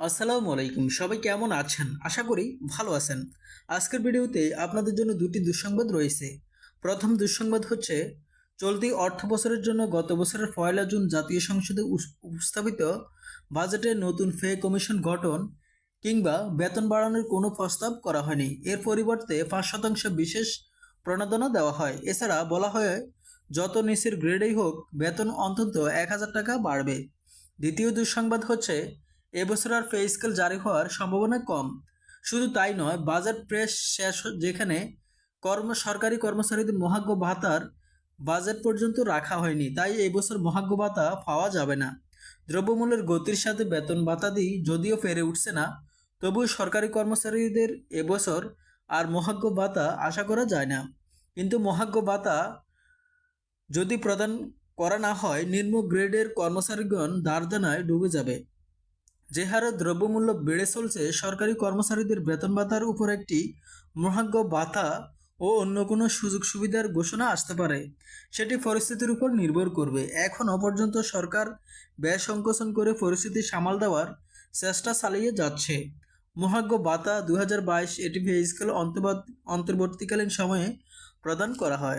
আসসালামু আলাইকুম, সবাই কেমন আছেন? আশা করি ভালো আছেন। আজকের ভিডিওতে আপনাদের জন্য দুটি দুঃসংবাদ রয়েছে। প্রথম দুঃসংবাদ হচ্ছে, চলতি অর্থ বছরের জন্য গত বছরের পয়লা জুন জাতীয় সংসদে উপস্থাপিত বাজেটে নতুন ফে কমিশন গঠন কিংবা বেতন বাড়ানোর কোনো প্রস্তাব করা হয়নি। এর পরিবর্তে পাঁচ শতাংশ বিশেষ প্রণোদনা দেওয়া হয়। এছাড়া বলা হয়, যত নিচের গ্রেডেই হোক, বেতন অন্তত এক হাজার টাকা বাড়বে। দ্বিতীয় দুঃসংবাদ হচ্ছে এবছর আর পে স্কেল জারি হওয়ার সম্ভাবনা কম। শুধু তাই নয় বাজেট প্রেস শেষ যেখানে কর্ম সরকারি কর্মচারীদের মহাজ্ঞ ভাতার বাজেট পর্যন্ত রাখা হয়নি, তাই এই বছর মহাজ্ঞ ভাতা পাওয়া যাবে না। দ্রব্যমূল্যের গতির সাথে বেতন ভাতাদি যদিও পেরে উঠছে না, তবুও সরকারি কর্মচারীদের এবছর আর মহাজ্ঞ ভাতা আশা করা যায় না। কিন্তু মহাজ্ঞ ভাতা যদি প্রদান করা না হয়, নিম্ন গ্রেডের কর্মচারীগণ দারদানায় ডুবে যাবে। যে হারে দ্রব্যমূল্য বেড়ে চলছে, সরকারি কর্মচারীদের বেতন ভাতার উপর একটি মহাজ্ঞ ভাতা ও অন্য কোনো সুযোগ সুবিধার ঘোষণা আসতে পারে, সেটি পরিস্থিতির উপর নির্ভর করবে। এখনও পর্যন্ত সরকার ব্যয় সংকোচন করে পরিস্থিতি সামাল দেওয়ার চেষ্টা চালিয়ে যাচ্ছে। মহাজ্ঞ ভাতা দু হাজার বাইশ এটি পে স্কেল অন্তর্বর্তীকালীন সময়ে প্রদান করা হয়।